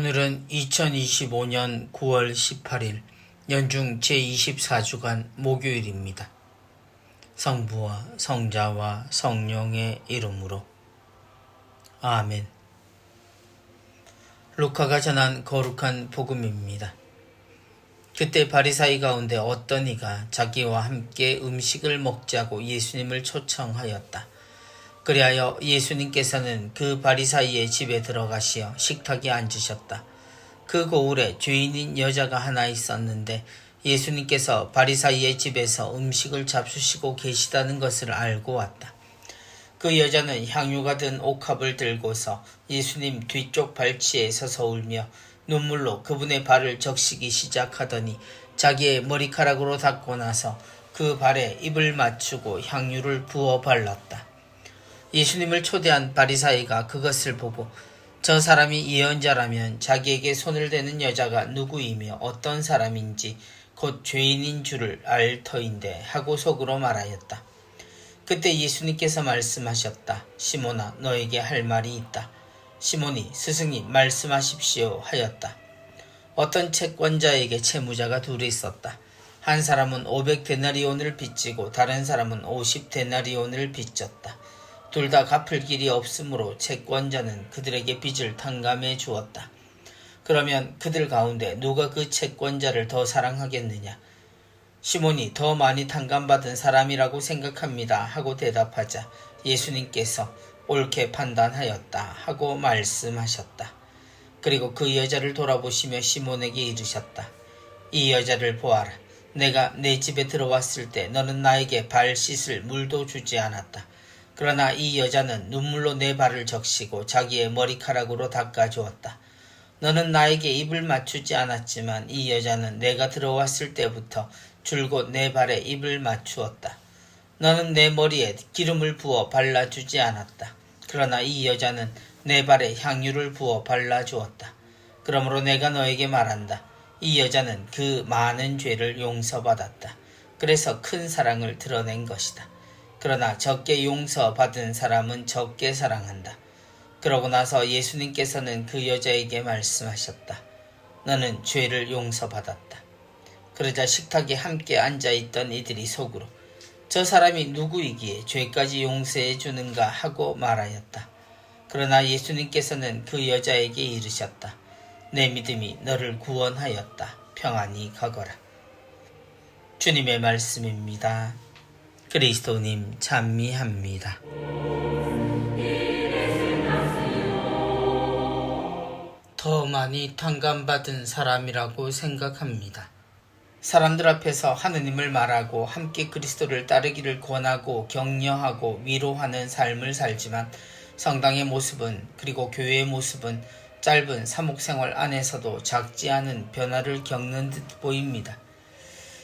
오늘은 2025년 9월 18일 연중 제24주간 목요일입니다. 성부와 성자와 성령의 이름으로 아멘. 루카가 전한 거룩한 복음입니다. 그때 바리사이 가운데 어떤 이가 자기와 함께 음식을 먹자고 예수님을 초청하였다. 그리하여 예수님께서는 그 바리사이의 집에 들어가시어 식탁에 앉으셨다. 그 고을에 죄인인 여자가 하나 있었는데 예수님께서 바리사이의 집에서 음식을 잡수시고 계시다는 것을 알고 왔다. 그 여자는 향유가 든 옥합을 들고서 예수님 뒤쪽 발치에 서서 울며 눈물로 그분의 발을 적시기 시작하더니 자기의 머리카락으로 닦고 나서 그 발에 입을 맞추고 향유를 부어 발랐다. 예수님을 초대한 바리사이가 그것을 보고 저 사람이 예언자라면 자기에게 손을 대는 여자가 누구이며 어떤 사람인지 곧 죄인인 줄을 알 터인데 하고 속으로 말하였다. 그때 예수님께서 말씀하셨다. 시몬아 너에게 할 말이 있다. 시몬이 스승님 말씀하십시오 하였다. 어떤 채권자에게 채무자가 둘이 있었다. 한 사람은 500데나리온을 빚지고 다른 사람은 50데나리온을 빚졌다. 둘 다 갚을 길이 없으므로 채권자는 그들에게 빚을 탕감해 주었다. 그러면 그들 가운데 누가 그 채권자를 더 사랑하겠느냐? 시몬이 더 많이 탕감받은 사람이라고 생각합니다. 하고 대답하자 예수님께서 옳게 판단하였다. 하고 말씀하셨다. 그리고 그 여자를 돌아보시며 시몬에게 이르셨다. 이 여자를 보아라. 내가 내 집에 들어왔을 때 너는 나에게 발 씻을 물도 주지 않았다. 그러나 이 여자는 눈물로 내 발을 적시고 자기의 머리카락으로 닦아주었다. 너는 나에게 입을 맞추지 않았지만 이 여자는 내가 들어왔을 때부터 줄곧 내 발에 입을 맞추었다. 너는 내 머리에 기름을 부어 발라주지 않았다. 그러나 이 여자는 내 발에 향유를 부어 발라주었다. 그러므로 내가 너에게 말한다. 이 여자는 그 많은 죄를 용서받았다. 그래서 큰 사랑을 드러낸 것이다. 그러나 적게 용서받은 사람은 적게 사랑한다. 그러고 나서 예수님께서는 그 여자에게 말씀하셨다. 너는 죄를 용서받았다. 그러자 식탁에 함께 앉아 있던 이들이 속으로 저 사람이 누구이기에 죄까지 용서해 주는가 하고 말하였다. 그러나 예수님께서는 그 여자에게 이르셨다. 내 믿음이 너를 구원하였다. 평안히 가거라. 주님의 말씀입니다. 그리스도님 찬미합니다. 더 많이 탕감받은 사람이라고 생각합니다. 사람들 앞에서 하느님을 말하고 함께 그리스도를 따르기를 권하고 격려하고 위로하는 삶을 살지만 성당의 모습은 그리고 교회의 모습은 짧은 사목생활 안에서도 작지 않은 변화를 겪는 듯 보입니다.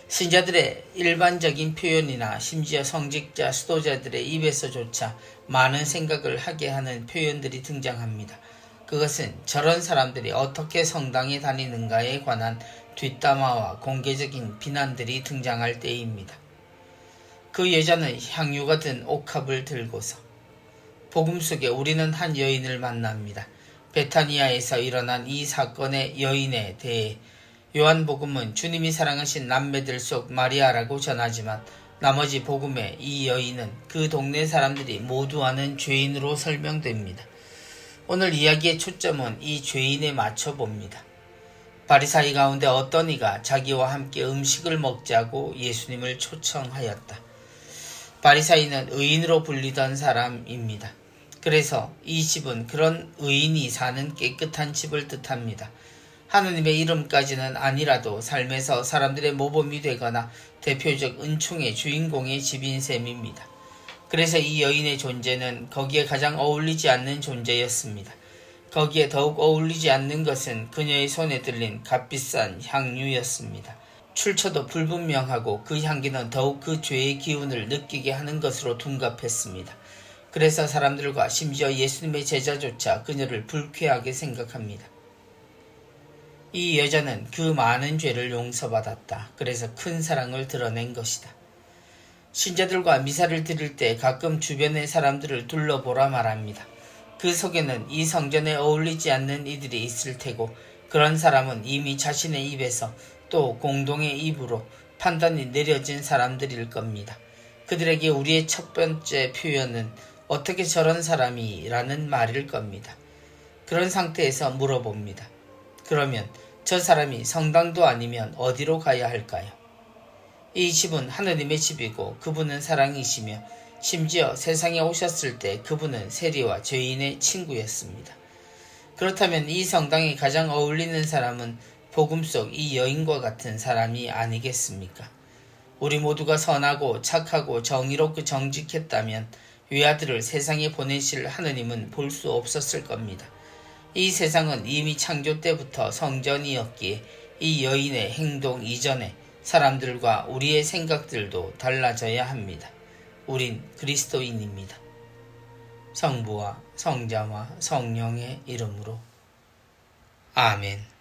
신자들의 일반적인 표현이나 심지어 성직자, 수도자들의 입에서조차 많은 생각을 하게 하는 표현들이 등장합니다. 그것은 저런 사람들이 어떻게 성당에 다니는가에 관한 뒷담화와 공개적인 비난들이 등장할 때입니다. 그 여자는 향유가 든 옥합을 들고서 복음 속에 우리는 한 여인을 만납니다. 베타니아에서 일어난 이 사건의 여인에 대해 요한복음은 주님이 사랑하신 남매들 속 마리아라고 전하지만 나머지 복음에 이 여인은 그 동네 사람들이 모두 아는 죄인으로 설명됩니다. 오늘 이야기의 초점은 이 죄인에 맞춰 봅니다. 바리사이 가운데 어떤 이가 자기와 함께 음식을 먹자고 예수님을 초청하였다. 바리사이는 의인으로 불리던 사람입니다. 그래서 이 집은 그런 의인이 사는 깨끗한 집을 뜻합니다. 하느님의 이름까지는 아니라도 삶에서 사람들의 모범이 되거나 대표적 은총의 주인공의 집인 셈입니다. 그래서 이 여인의 존재는 거기에 가장 어울리지 않는 존재였습니다. 거기에 더욱 어울리지 않는 것은 그녀의 손에 들린 값비싼 향유였습니다. 출처도 불분명하고 그 향기는 더욱 그 죄의 기운을 느끼게 하는 것으로 둔갑했습니다. 그래서 사람들과 심지어 예수님의 제자조차 그녀를 불쾌하게 생각합니다. 이 여자는 그 많은 죄를 용서받았다. 그래서 큰 사랑을 드러낸 것이다. 신자들과 미사를 드릴 때 가끔 주변의 사람들을 둘러보라 말합니다. 그 속에는 이 성전에 어울리지 않는 이들이 있을 테고 그런 사람은 이미 자신의 입에서 또 공동의 입으로 판단이 내려진 사람들일 겁니다. 그들에게 우리의 첫 번째 표현은 어떻게 저런 사람이 라는 말일 겁니다. 그런 상태에서 물어봅니다. 그러면 저 사람이 성당도 아니면 어디로 가야 할까요? 이 집은 하느님의 집이고 그분은 사랑이시며 심지어 세상에 오셨을 때 그분은 세리와 죄인의 친구였습니다. 그렇다면 이 성당에 가장 어울리는 사람은 복음 속 이 여인과 같은 사람이 아니겠습니까? 우리 모두가 선하고 착하고 정의롭고 정직했다면 외아들을 세상에 보내실 하느님은 볼 수 없었을 겁니다. 이 세상은 이미 창조 때부터 성전이었기에 이 여인의 행동 이전에 사람들과 우리의 생각들도 달라져야 합니다. 우린 그리스도인입니다. 성부와 성자와 성령의 이름으로 아멘.